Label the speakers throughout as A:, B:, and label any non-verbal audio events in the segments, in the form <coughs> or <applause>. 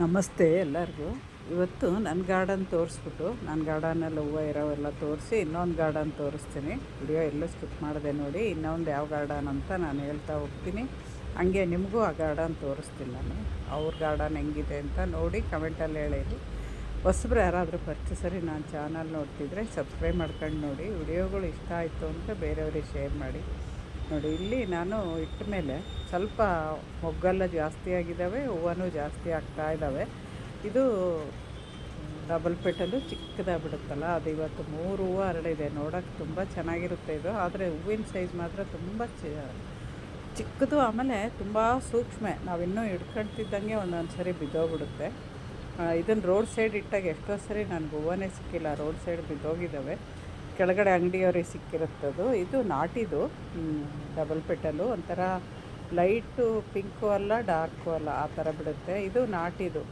A: ನಮಸ್ತೆ ಎಲ್ಲರಿಗೂ. ಇವತ್ತು ನನ್ನ ಗಾರ್ಡನ್ ತೋರಿಸ್ಬಿಟ್ಟು ನನ್ನ ಗಾರ್ಡನಲ್ಲಿ ಹೂವು ಇರೋವೆಲ್ಲ ತೋರಿಸಿ ಇನ್ನೊಂದು ಗಾರ್ಡನ್ ತೋರಿಸ್ತೀನಿ. ವಿಡಿಯೋ ಎಲ್ಲೂ ಸ್ಕಿಪ್ ಮಾಡಿದೆ ನೋಡಿ, ಇನ್ನೊಂದು ಯಾವ ಗಾರ್ಡನ್ ಅಂತ ನಾನು ಹೇಳ್ತಾ ಹೋಗ್ತೀನಿ. ಹಂಗೆ ನಿಮಗೂ ಆ ಗಾರ್ಡನ್ ತೋರಿಸ್ತೀನಿ ನಾನು. ಅವ್ರ ಗಾರ್ಡನ್ ಹೆಂಗಿದೆ ಅಂತ ನೋಡಿ ಕಮೆಂಟಲ್ಲಿ ಹೇಳಿರಿ. ಹೊಸಬ್ರು ಯಾರಾದರೂ ಪರಿಚಯಿಸರಿ ನಾನು ಚಾನಲ್ ನೋಡ್ತಿದ್ರೆ ಸಬ್ಸ್ಕ್ರೈಬ್ ಮಾಡ್ಕೊಂಡು ನೋಡಿ. ವಿಡಿಯೋಗಳು ಇಷ್ಟ ಆಯಿತು ಅಂತ ಬೇರೆಯವ್ರಿಗೆ ಶೇರ್ ಮಾಡಿ. ನೋಡಿ, ಇಲ್ಲಿ ನಾನು ಇಟ್ಟ ಮೇಲೆ ಸ್ವಲ್ಪ ಮೊಗ್ಗೆಲ್ಲ ಜಾಸ್ತಿ ಆಗಿದ್ದಾವೆ, ಹೂವನೂ ಜಾಸ್ತಿ ಆಗ್ತಾ ಇದ್ದಾವೆ. ಇದು ಡಬಲ್ ಪೆಟಲು ಚಿಕ್ಕದಾಗಿ ಬಿಡುತ್ತಲ್ಲ ಅದು ಇವತ್ತು ಮೂರು ಹೂವು ಹರಡಿದೆ ನೋಡೋಕ್ಕೆ ತುಂಬ ಚೆನ್ನಾಗಿರುತ್ತೆ ಇದು. ಆದರೆ ಹೂವಿನ ಸೈಜ್ ಮಾತ್ರ ತುಂಬ ಚಿಕ್ಕದು ಆಮೇಲೆ ತುಂಬ ಸೂಕ್ಷ್ಮ. ನಾವಿನ್ನೂ ಹಿಡ್ಕೊಳ್ತಿದ್ದಂಗೆ ಒಂದೊಂದು ಸರಿ ಬಿದ್ದೋಗ್ಬಿಡುತ್ತೆ. ಇದನ್ನು ರೋಡ್ ಸೈಡ್ ಇಟ್ಟಾಗ ಎಷ್ಟೋ ಸರಿ ನನಗೆ ಹೂವನೇ ಸಿಕ್ಕಿಲ್ಲ. ರೋಡ್ ಸೈಡ್ ಬಿದ್ದೋಗಿದ್ದಾವೆ. ಕೆಳಗಡೆ ಅಂಗಡಿಯವರಿಗೆ ಸಿಕ್ಕಿರುತ್ತದು. ಇದು ನಾಟಿದು ಡಬಲ್ ಪೆಟಲು ಒಂಥರ ಲೈಟು ಪಿಂಕು ಅಲ್ಲ, ಡಾರ್ಕು ಅಲ್ಲ, ಆ ಥರ ಬಿಡುತ್ತೆ. ಇದು ನಾಟಿದು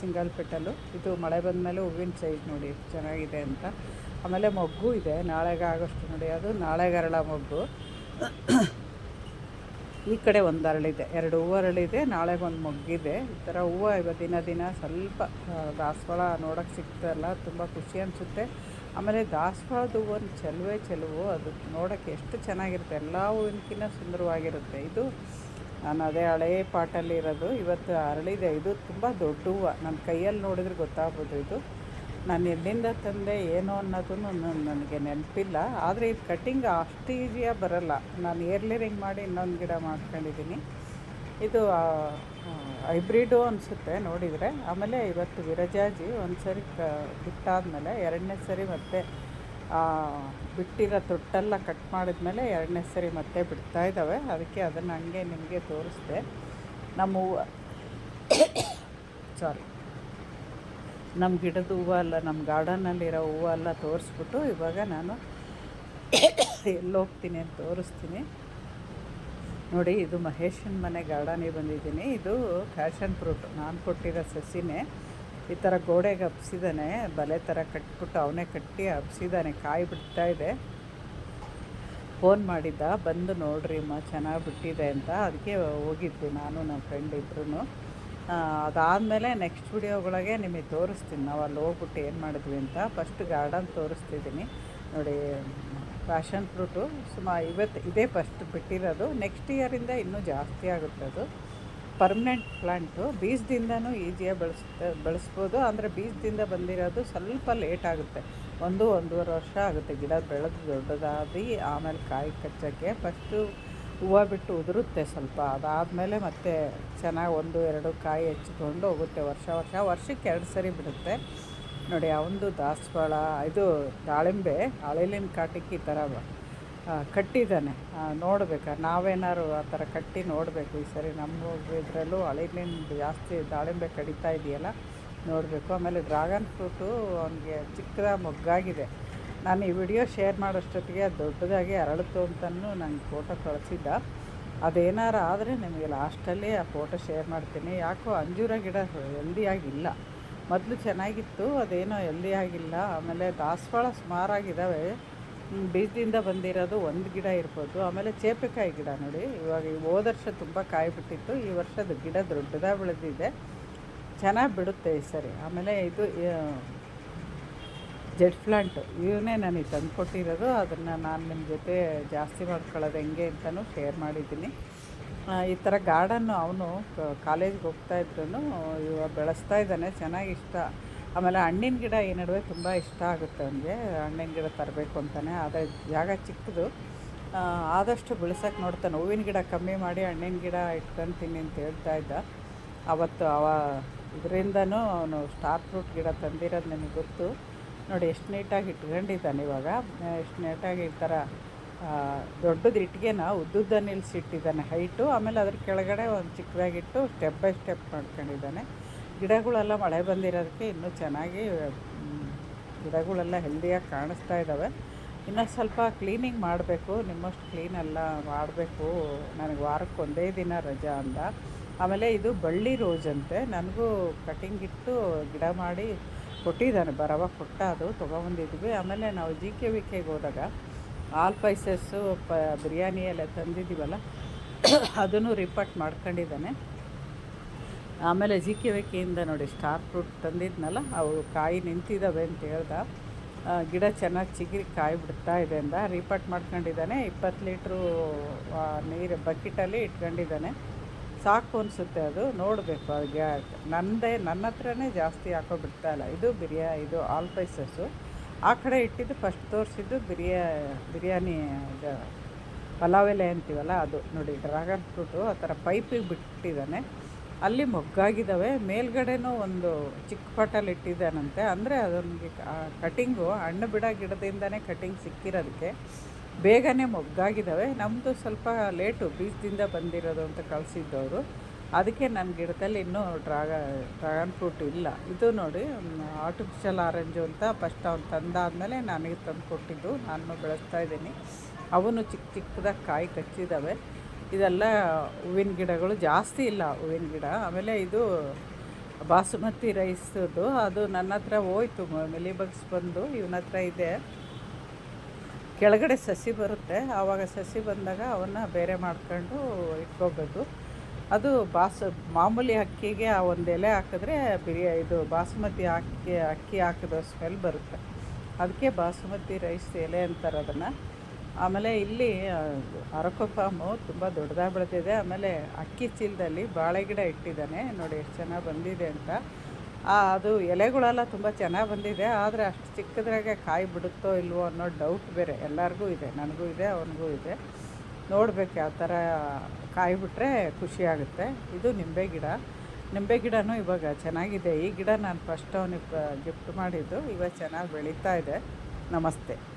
A: ಸಿಂಗಲ್ ಪೆಟಲು ಇದು ಮಳೆ ಬಂದ ಮೇಲೆ ಹೂವಿನ ಸೈಜ್ ನೋಡಿ, ಚೆನ್ನಾಗಿದೆ ಅಂತ. ಆಮೇಲೆ ಮೊಗ್ಗು ಇದೆ, ನಾಳೆಗಾಗೋಷ್ಟು ನೋಡಿ. ಅದು ನಾಳೆಗರಳ ಮೊಗ್ಗು. ಈ ಕಡೆ ಒಂದು ಅರಳಿದೆ, ಎರಡು ಹೂವು ಅರಳಿದೆ, ನಾಳೆಗೆ ಒಂದು ಮೊಗ್ಗಿದೆ. ಈ ಥರ ಹೂವು ಇವತ್ತು ದಿನ ದಿನ ಸ್ವಲ್ಪ ದಾಸವಾಳ ನೋಡೋಕ್ಕೆ ಸಿಗ್ತಾಯಿಲ್ಲ ತುಂಬ ಖುಷಿ ಅನಿಸುತ್ತೆ. ಆಮೇಲೆ ದಾಸವಾಳದ ಹೂವು ಚೆಲುವೆ ಚೆಲುವು, ಅದು ನೋಡೋಕ್ಕೆ ಎಷ್ಟು ಚೆನ್ನಾಗಿರುತ್ತೆ, ಎಲ್ಲ ಹೂವಿನಕ್ಕಿಂತ ಸುಂದರವಾಗಿರುತ್ತೆ. ಇದು ನಾನು ಅದೇ ಹಳೇ ಪಾಟಲ್ಲಿ ಇರೋದು ಇವತ್ತು ಅರಳಿದೆ. ಇದು ತುಂಬ ದೊಡ್ಡ ಹೂವು ನನ್ನ ಕೈಯಲ್ಲಿ ನೋಡಿದ್ರೆ ಗೊತ್ತಾಗ್ಬೋದು ಇದು. ನಾನು ಎಲ್ಲಿಂದ ತಂದೆ ಏನು ಅನ್ನೋದು ನನಗೆ ನೆನಪಿಲ್ಲ. ಆದರೆ ಇದು ಕಟ್ಟಿಂಗ್ ಅಷ್ಟು ಈಸಿಯಾಗಿ ಬರಲ್ಲ. ನಾನು ಏರ್ಲಿರಿಂಗ್ ಮಾಡಿ ಇನ್ನೊಂದು ಗಿಡ ಮಾಡ್ಕೊಂಡಿದ್ದೀನಿ. ಇದು ಹೈಬ್ರಿಡು ಅನಿಸುತ್ತೆ, ನೋಡಿದರೆ. ಆಮೇಲೆ ಇವತ್ತು ವಿರಜಾಜಿ ಒಂದು ಸರಿ ಕ, ಬಿಟ್ಟಾದಮೇಲೆ ಎರಡನೇ ಸರಿ ಮತ್ತೆ ಬಿಟ್ಟಿರೋ ತೊಟ್ಟೆಲ್ಲ ಕಟ್ ಮಾಡಿದ್ಮೇಲೆ ಎರಡನೇ ಸರಿ ಮತ್ತೆ ಬಿಡ್ತಾ ಇದ್ದಾವೆ. ಅದಕ್ಕೆ ಅದನ್ನು ಹಂಗೆ ನಿಮಗೆ ತೋರಿಸ್ದೆ. ನಮ್ಮ ಸಾರಿ <coughs> ನಮ್ಮ ಗಿಡದ ಹೂವು ಅಲ್ಲ ನಮ್ಮ ಗಾರ್ಡನ್ನಲ್ಲಿರೋ ಹೂವು ಎಲ್ಲ ತೋರಿಸ್ಬಿಟ್ಟು ಇವಾಗ ನಾನು ಎಲ್ಲೋಗ್ತೀನಿ ಅಂತ ತೋರಿಸ್ತೀನಿ. ನೋಡಿ, ಇದು ಮಹೇಶನ ಮನೆ ಗಾರ್ಡನಿಗೆ ಬಂದಿದ್ದೀನಿ. ಇದು ಫ್ಯಾಷನ್ ಫ್ರೂಟ್. ನಾನು ಕೊಟ್ಟಿರೋ ಸಸಿನೇ ಈ ಥರ ಗೋಡೆಗೆ ಹಬ್ಸಿದ್ದಾನೆ ಬಲೆ ಥರ ಕಟ್ಬಿಟ್ಟು ಅವನೇ ಕಟ್ಟಿ ಹಬ್ಸಿದ್ದಾನೆ ಕಾಯಿ ಬಿಡ್ತಾ ಇದೆ. ಫೋನ್ ಮಾಡಿದ್ದ, ಬಂದು ನೋಡ್ರಿ ಅಮ್ಮ, ಚೆನ್ನಾಗಿ ಬಿಟ್ಟಿದೆ ಅಂತ. ಅದಕ್ಕೆ ಹೋಗಿದ್ವಿ ನಾನು ನಮ್ಮ ಫ್ರೆಂಡ್ ಇಬ್ಬರೂ ಅದಾದಮೇಲೆ ನೆಕ್ಸ್ಟ್ ವಿಡಿಯೋಗಳಿಗೆ ನಿಮಗೆ ತೋರಿಸ್ತೀನಿ. ನಾವು ಅಲ್ಲಿ ಹೋಗ್ಬಿಟ್ಟು ಏನು ಮಾಡಿದ್ವಿ ಅಂತ. ಫಸ್ಟ್ ಗಾರ್ಡನ್ ತೋರಿಸ್ತಿದ್ದೀನಿ. ನೋಡಿ ಪ್ಯಾಷನ್ ಫ್ರೂಟು ಸುಮಾ ಇವತ್ತು ಇದೇ ಫಸ್ಟ್ ಬಿಟ್ಟಿರೋದು. ನೆಕ್ಸ್ಟ್ ಇಯರಿಂದ ಇನ್ನೂ ಜಾಸ್ತಿ ಆಗುತ್ತೆ ಅದು. ಪರ್ಮನೆಂಟ್ ಪ್ಲ್ಯಾಂಟು ಬೀಜದಿಂದನೂ ಈಸಿಯಾಗಿ ಬೆಳೆಸುತ್ತೆ ಬೆಳೆಸ್ಬೋದು. ಅಂದರೆ ಬೀಜದಿಂದ ಬಂದಿರೋದು ಸ್ವಲ್ಪ ಲೇಟ್ ಆಗುತ್ತೆ. ಒಂದು, ಒಂದೂವರೆ ವರ್ಷ ಆಗುತ್ತೆ. ಗಿಡ ಬೆಳೆದು ದೊಡ್ಡದಾಗಿ ಆಮೇಲೆ ಕಾಯಿ ಕಚ್ಚೋಕ್ಕೆ. ಫಸ್ಟು ಹೂವು ಬಿಟ್ಟು ಉದುರುತ್ತೆ ಸ್ವಲ್ಪ. ಅದಾದಮೇಲೆ ಮತ್ತೆ ಚೆನ್ನಾಗಿ ಒಂದು, ಎರಡು ಕಾಯಿ ಹೆಚ್ಚಿಕೊಂಡು ಹೋಗುತ್ತೆ ವರ್ಷ ವರ್ಷ. ವರ್ಷಕ್ಕೆ ಎರಡು ಸರಿ ಬಿಡುತ್ತೆ. ನೋಡಿ ಅವನದು ದಾಸವಾಳ, ಇದು ದಾಳಿಂಬೆ ಅಳಿಲಿನ ಕಾಟಕ್ಕೆ ಈ ಥರ ಕಟ್ಟಿದ್ದಾನೆ. ನೋಡಬೇಕು. ನಾವೇನಾದ್ರು ಆ ಥರ ಕಟ್ಟಿ ನೋಡಬೇಕು. ಈ ಸರಿ ನಮ್ಮ ಇದರಲ್ಲೂ ಅಳಿಲಿನ ಜಾಸ್ತಿ ದಾಳಿಂಬೆ ಕಡಿತಾ ಇದೆಯಲ್ಲ, ನೋಡಬೇಕು. ಆಮೇಲೆ ಡ್ರಾಗನ್ ಫ್ರೂಟು ಅವನಿಗೆ ಚಿಕ್ಕದ ಮೊಗ್ಗಾಗಿದೆ. ನಾನು ಈ ವಿಡಿಯೋ ಶೇರ್ ಮಾಡೋಷ್ಟೊತ್ತಿಗೆ ಅದು ದೊಡ್ಡದಾಗಿ ಅರಳಿತು ಅಂತಲೂ ನಂಗೆ ಫೋಟೋ ಕಳಿಸಿದ್ದ. ಅದೇನಾರು ಆದರೆ ನಿಮಗೆ ಲಾಸ್ಟಲ್ಲಿ ಆ ಫೋಟೋ ಶೇರ್ ಮಾಡ್ತೀನಿ. ಯಾಕೋ ಅಂಜೂರ ಗಿಡ ಹೆಲ್ದಿಯಾಗಿಲ್ಲ ಮೊದಲು ಚೆನ್ನಾಗಿತ್ತು, ಅದೇನೋ ಹೆಲ್ದಿ ಆಗಿಲ್ಲ ಆಮೇಲೆ ದಾಸವಾಳ ಸುಮಾರಾಗಿದ್ದಾವೆ. ಬೀಜದಿಂದ ಬಂದಿರೋದು ಒಂದು ಗಿಡ ಇರ್ಬೋದು. ಆಮೇಲೆ ಚೇಪೆಕಾಯಿ ಗಿಡ ನೋಡಿ. ಇವಾಗ ಹೋದ ವರ್ಷ ತುಂಬ ಕಾಯಿ ಬಿಟ್ಟಿತ್ತು ಈ ವರ್ಷದ ಗಿಡ ದೊಡ್ಡದಾಗಿ ಬೆಳೆದಿದೆ. ಚೆನ್ನಾಗಿ ಬಿಡುತ್ತೆ ಈ ಸರಿ. ಆಮೇಲೆ ಇದು ಜೆಡ್ ಪ್ಲಾಂಟ್, ಇವನ್ನೇ ನನಗೆ ತಂದು ಕೊಟ್ಟಿರೋದು. ಅದನ್ನು ನಾನು ನಿಮ್ಮ ಜೊತೆ ಜಾಸ್ತಿ ಮಾಡ್ಕೊಳ್ಳೋದು ಹೆಂಗೆ ಅಂತಲೂ ಶೇರ್ ಮಾಡಿದ್ದೀನಿ. ಈ ಥರ ಗಾರ್ಡನ್ನು ಅವನು ಕಾಲೇಜ್ಗೆ ಹೋಗ್ತಾ ಇದ್ರೂ ಇವಾಗ ಬೆಳೆಸ್ತಾ ಇದ್ದಾನೆ. ಚೆನ್ನಾಗಿ ಇಷ್ಟ. ಆಮೇಲೆ ಹಣ್ಣಿನ ಗಿಡ ಈ ನಡುವೆ ತುಂಬ ಇಷ್ಟ ಆಗುತ್ತೆ ಅವನಿಗೆ. ಹಣ್ಣಿನ ಗಿಡ ತರಬೇಕು ಅಂತಾನೆ. ಆದರೆ ಜಾಗ ಚಿಕ್ಕದು. ಆದಷ್ಟು ಬೆಳೆಸೋಕೆ ನೋಡ್ತಾನೆ. ಹೂವಿನ ಗಿಡ ಕಮ್ಮಿ ಮಾಡಿ ಹಣ್ಣಿನ ಗಿಡ ಇಟ್ಕೊತೀನಿ ಅಂತ ಹೇಳ್ತಾ ಇದ್ದ. ಅವತ್ತು ಅವ, ಇದರಿಂದನೂ ಅವನು ಸ್ಟಾರ್ ಫ್ರೂಟ್ ಗಿಡ ತಂದಿರೋದು ನಿಮಗೆ ಗೊತ್ತು. ನೋಡಿ, ಎಷ್ಟು ನೀಟಾಗಿ ಇಟ್ಕೊಂಡಿದ್ದಾನೆ ಇವಾಗ. ಎಷ್ಟು ನೀಟಾಗಿ ಈ ಥರ ದೊಡ್ಡದು ಇಟ್ಟಿಗೆನ ಉದ್ದುದ್ದ ನಿಲ್ಲಿಸಿಟ್ಟಿದ್ದಾನೆ ಹೈಟು ಆಮೇಲೆ ಅದ್ರ ಕೆಳಗಡೆ ಒಂದು ಚಿಕ್ಕದಾಗಿಟ್ಟು ಸ್ಟೆಪ್ ಬೈ ಸ್ಟೆಪ್ ಮಾಡ್ಕೊಂಡಿದ್ದಾನೆ. ಗಿಡಗಳೆಲ್ಲ ಮಳೆ ಬಂದಿರೋದಕ್ಕೆ ಇನ್ನೂ ಚೆನ್ನಾಗಿ ಗಿಡಗಳೆಲ್ಲ ಹೆಲ್ದಿಯಾಗಿ ಕಾಣಿಸ್ತಾ ಇದ್ದಾವೆ. ಇನ್ನೂ ಸ್ವಲ್ಪ ಕ್ಲೀನಿಂಗ್ ಮಾಡಬೇಕು. ನಿಮ್ಮಷ್ಟು ಕ್ಲೀನ್ ಎಲ್ಲ ಮಾಡಬೇಕು. ನನಗೆ ವಾರಕ್ಕೆ ಒಂದೇ ದಿನ ರಜಾ ಅಂದ ಆಮೇಲೆ ಇದು ಬಳ್ಳಿ ರೋಜ್ ನನಗೂ ಕಟಿಂಗ್ ಇಟ್ಟು ಗಿಡ ಮಾಡಿ ಕೊಟ್ಟಿದ್ದಾನೆ ಬರವ ಕೊಟ್ಟ ಅದು ತೊಗೊಬಂದಿದ್ವಿ ಆಮೇಲೆ ನಾವು ಜಿ ಕೆ ವಿ ಕೆಗೆ ಹೋದಾಗ ಆಲ್ ಪೈಸಸ್ಸು ಪ ಬಿರಿಯಾನಿ ಎಲ್ಲ ತಂದಿದ್ದೀವಲ್ಲ, ಅದನ್ನು ರಿಪೋರ್ಟ್ ಮಾಡ್ಕೊಂಡಿದ್ದಾನೆ. ಆಮೇಲೆ ಜಿ ಕೆ ವಿಕೆಯಿಂದ ನೋಡಿ ಸ್ಟಾರ್ ಫ್ರೂಟ್ ತಂದಿದ್ನಲ್ಲ, ಅವು ಕಾಯಿ ನಿಂತಿದ್ದಾವೆ ಅಂತ ಹೇಳ್ದ. ಗಿಡ ಚೆನ್ನಾಗಿ ಚಿಗಿರಿ ಕಾಯಿ ಬಿಡ್ತಾ ಇದೆ ಅಂದ ರಿಪೋರ್ಟ್ ಮಾಡ್ಕೊಂಡಿದ್ದಾನೆ. ಇಪ್ಪತ್ತು ಲೀಟ್ರು ನೀರು ಬಕೆಟಲ್ಲಿ ಇಟ್ಕೊಂಡಿದ್ದಾನೆ. ಸಾಕು ಅನಿಸುತ್ತೆ ಅದು, ನೋಡಬೇಕು ಅದು ಗ್ಯಾ ನನ್ನದೇ ನನ್ನ ಹತ್ರನೇ ಜಾಸ್ತಿ ಹಾಕೋ ಬಿಡ್ತಾ ಇಲ್ಲ. ಇದು ಬಿರಿಯಾ, ಇದು ಆಲ್ ಪೈಸಸ್ಸು ಆ ಕಡೆ ಇಟ್ಟಿದ್ದು ಫಸ್ಟ್ ತೋರಿಸಿದ್ದು ಬಿರಿಯಾ, ಬಿರಿಯಾನಿ, ಇದು ಪಲಾವ್ ಎಲೆ ಅಂತೀವಲ್ಲ ಅದು. ನೋಡಿ, ಡ್ರ್ಯಾಗನ್ ಫ್ರೂಟು ಆ ಥರ ಪೈಪಿಗೆ ಬಿಟ್ಟಿದ್ದಾನೆ. ಅಲ್ಲಿ ಮೊಗ್ಗಾಗಿದ್ದಾವೆ. ಮೇಲ್ಗಡೆನೂ ಒಂದು ಚಿಕ್ಕ ಪಟಲ್ಲಿ ಇಟ್ಟಿದ್ದಾನಂತೆ. ಅಂದರೆ ಅದೊಂದು ಕಟಿಂಗು ಹಣ್ಣು ಬಿಡೋ ಗಿಡದಿಂದನೇ ಕಟಿಂಗ್ ಸಿಕ್ಕಿರೋದಕ್ಕೆ. ಬೇಗನೆ ಮೊಗ್ಗಾಗಿದ್ದಾವೆ. ನಮ್ಮದು ಸ್ವಲ್ಪ ಲೇಟು ಬೀಜದಿಂದ ಬಂದಿರೋದು ಅಂತ ಕಳಿಸಿದ್ದವರು. ಅದಕ್ಕೆ ನನ್ನ ಗಿಡದಲ್ಲಿ ಇನ್ನೂ ಡ್ರಾಗ ಡ್ರ್ಯಾಗನ್ ಫ್ರೂಟ್ ಇಲ್ಲ. ಇದು ನೋಡಿ ಆರ್ಟಿಫಿಷಿಯಲ್ ಆರೆಂಜು ಅಂತ ಫಸ್ಟ್ ಅವ್ನು ತಂದಾದಮೇಲೆ ನನಗೆ ತಂದು ಕೊಟ್ಟಿದ್ದು ನಾನು ಬೆಳೆಸ್ತಾ ಇದ್ದೀನಿ. ಅವನು ಚಿಕ್ಕ ಚಿಕ್ಕದಾಗಿ ಕಾಯಿ ಕಚ್ಚಿದ್ದಾವೆ. ಇದೆಲ್ಲ ಹೂವಿನ ಗಿಡಗಳು ಜಾಸ್ತಿ ಇಲ್ಲ, ಹೂವಿನ ಗಿಡ. ಆಮೇಲೆ ಇದು ಬಾಸುಮತಿ ರೈಸದು ಅದು ನನ್ನ ಹತ್ರ ಹೋಯ್ತು ಮಿಲಿ ಬಗ್ಸ್ ಬಂದು. ಇವನ ಹತ್ರ ಇದೆ. ಕೆಳಗಡೆ ಸಸಿ ಬರುತ್ತೆ. ಆವಾಗ ಸಸಿ ಬಂದಾಗ ಅವನ್ನ ಬೇರೆ ಮಾಡ್ಕೊಂಡು ಇಟ್ಕೋಬೇಕು ಅದು ಬಾಸ್, ಮಾಮೂಲಿ ಅಕ್ಕಿಗೆ ಆ ಒಂದು ಎಲೆ ಹಾಕಿದ್ರೆ ಬಿರಿಯಾ, ಇದು ಬಾಸುಮತಿ ಅಕ್ಕಿ ಅಕ್ಕಿ ಹಾಕಿದ ಸ್ಮೆಲ್ ಬರುತ್ತೆ. ಅದಕ್ಕೆ ಬಾಸುಮತಿ ರೈಸ್ ಎಲೆ ಅಂತಾರೆ ಅದನ್ನು. ಆಮೇಲೆ ಇಲ್ಲಿ ಅರಕು ಫಾರ್ಮು ತುಂಬ ದೊಡ್ಡದಾಗಿ ಬೆಳೆದಿದೆ. ಆಮೇಲೆ ಅಕ್ಕಿ ಚೀಲದಲ್ಲಿ ಬಾಳೆ ಗಿಡ ಇಟ್ಟಿದ್ದಾನೆ. ನೋಡಿ ಎಷ್ಟು ಚೆನ್ನಾಗಿ ಬಂದಿದೆ ಅಂತ. ಅದು ಎಲೆಗಳೆಲ್ಲ ತುಂಬ ಚೆನ್ನಾಗಿ ಬಂದಿದೆ. ಆದರೆ ಅಷ್ಟು ಚಿಕ್ಕದ್ರಾಗೆ ಕಾಯಿ ಬಿಡುತ್ತೋ ಇಲ್ವೋ ಅನ್ನೋ ಡೌಟ್ ಬೇರೆ. ಎಲ್ಲರಿಗೂ ಇದೆ. ನನಗೂ ಇದೆ, ಅವನಿಗೂ ಇದೆ. ನೋಡ್ಬೇಕು ಯಾವ ಥರ ಕಾಯಿ ಬಿಟ್ಟರೆ ಖುಷಿಯಾಗುತ್ತೆ ಇದು ನಿಂಬೆ ಗಿಡ. ನಿಂಬೆ ಗಿಡನೂ ಇವಾಗ ಚೆನ್ನಾಗಿದೆ. ಈ ಗಿಡ ನಾನು ಫಸ್ಟ್ ಅವನಿಗೆ ಗಿಫ್ಟ್ ಮಾಡಿದ್ದು. ಇವಾಗ ಚೆನ್ನಾಗಿ ಬೆಳೀತಾ ಇದೆ. ನಮಸ್ತೆ.